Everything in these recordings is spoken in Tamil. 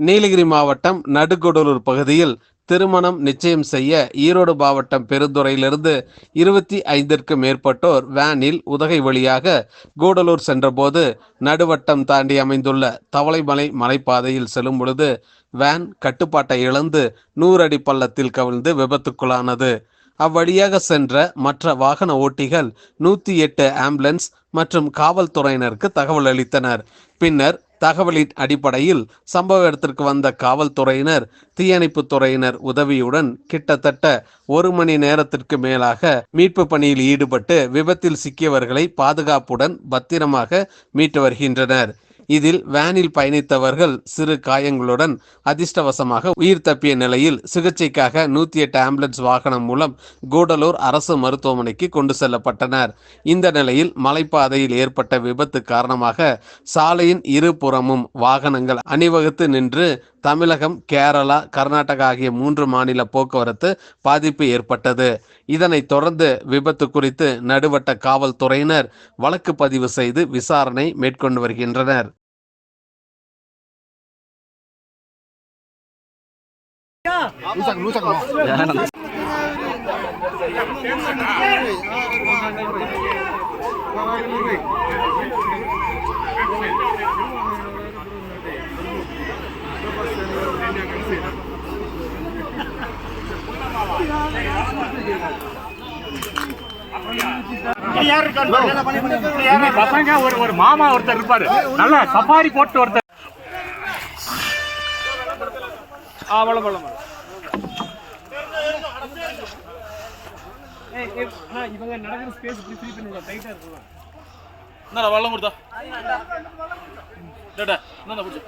நீலகிரி மாவட்டம் நடுகொடலூர் பகுதியில் திருமணம் நிச்சயம் செய்ய ஈரோடு மாவட்டம் பெருந்துறையிலிருந்து இருபத்தி ஐந்திற்கு மேற்பட்டோர் வேனில் உதகை வழியாக கூடலூர் சென்றபோது நடுவட்டம் தாண்டி அமைந்துள்ள தவளைமலை மலைப்பாதையில் செல்லும் பொழுது வேன் கட்டுப்பாட்டை இழந்து நூறு அடி பள்ளத்தில் கவிழ்ந்து விபத்துக்குள்ளானது. அவ்வழியாக சென்ற மற்ற வாகன ஓட்டிகள் நூற்றி எட்டு ஆம்புலன்ஸ் மற்றும் காவல்துறையினருக்கு தகவல் அளித்தனர். பின்னர் தகவலின் அடிப்படையில் சம்பவ இடத்திற்கு வந்த காவல்துறையினர் தீயணைப்பு துறையினர் உதவியுடன் கிட்டத்தட்ட ஒரு மணி நேரத்திற்கு மேலாக மீட்பு பணியில் ஈடுபட்டு விபத்தில் சிக்கியவர்களை பாதுகாப்புடன் பத்திரமாக மீட்டு வருகின்றனர். இதில் வேனில் பயணித்தவர்கள் சிறு காயங்களுடன் அதிர்ஷ்டவசமாக உயிர் தப்பிய நிலையில் சிகிச்சைக்காக நூற்றி எட்டு ஆம்புலன்ஸ் வாகனம் மூலம் கூடலூர் அரசு மருத்துவமனைக்கு கொண்டு செல்லப்பட்டனர். இந்த நிலையில் மலைப்பாதையில் ஏற்பட்ட விபத்து காரணமாக சாலையின் இருபுறமும் வாகனங்கள் அணிவகுத்து நின்று தமிழகம் கேரளா கர்நாடகா ஆகிய மூன்று மாநில போக்குவரத்து பாதிப்பு ஏற்பட்டது. இதனைத் தொடர்ந்து விபத்து குறித்து நடுவட்ட காவல்துறையினர் வழக்கு பதிவு செய்து விசாரணை மேற்கொண்டு வருகின்றனர். பசங்க ஒரு ஒரு மாமா ஒருத்தர் இருப்பாரு. நல்ல சஃபாரி போட்டு ஒருத்தர். அவ்வளோ அவ்வளோ இவங்க நடக்கிற ஸ்பேஸ் இப்படி ஃப்ரீ பண்ணி டைட்டா இருக்கலாம் എന്നാ വെള്ളം കൊടുത്താ ചേട്ടാ എന്നാ പിടിച്ചു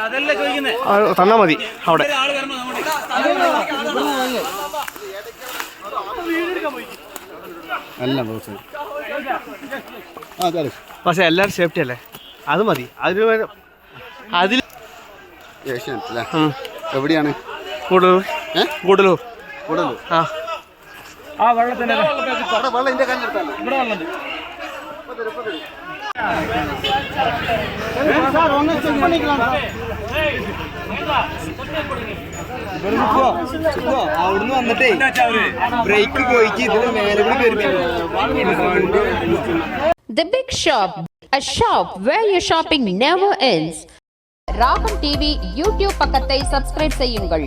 അതല്ലേ ചോദിക്കുന്നേ തന്നാ മതി അവിടെ ആള് വരുമ്പോ അങ്ങോട്ട് എല്ലാം ദിവസം ആ ചാലു പക്ഷെ എല്ലാവരും സേഫ്റ്റി അല്ലേ അത് മതി അതിന് അതിൽ ഏഷ്യാനെറ്റ് അല്ലേ എവിടെയാണ് കൂടുതൽ ഏ? കൂടുതലോ കൂടുതലോ ആ ആ വെള്ളത്തിന്റെ അവിടെ വെള്ളം ഇതിന്റെ കണ്ണെടുത്താലോ ഇവിടെ വെള്ളം അവിടുന്ന് വന്നിട്ടേ ബ്രേക്ക് പോയിക്ക് ഇതിന് മേലെ കൂടി കയറി The Big Shop, a shop where your shopping never ends. Ragam TV YouTube பக்கத்தை சப்ஸ்கிரைப் செய்யுங்கள்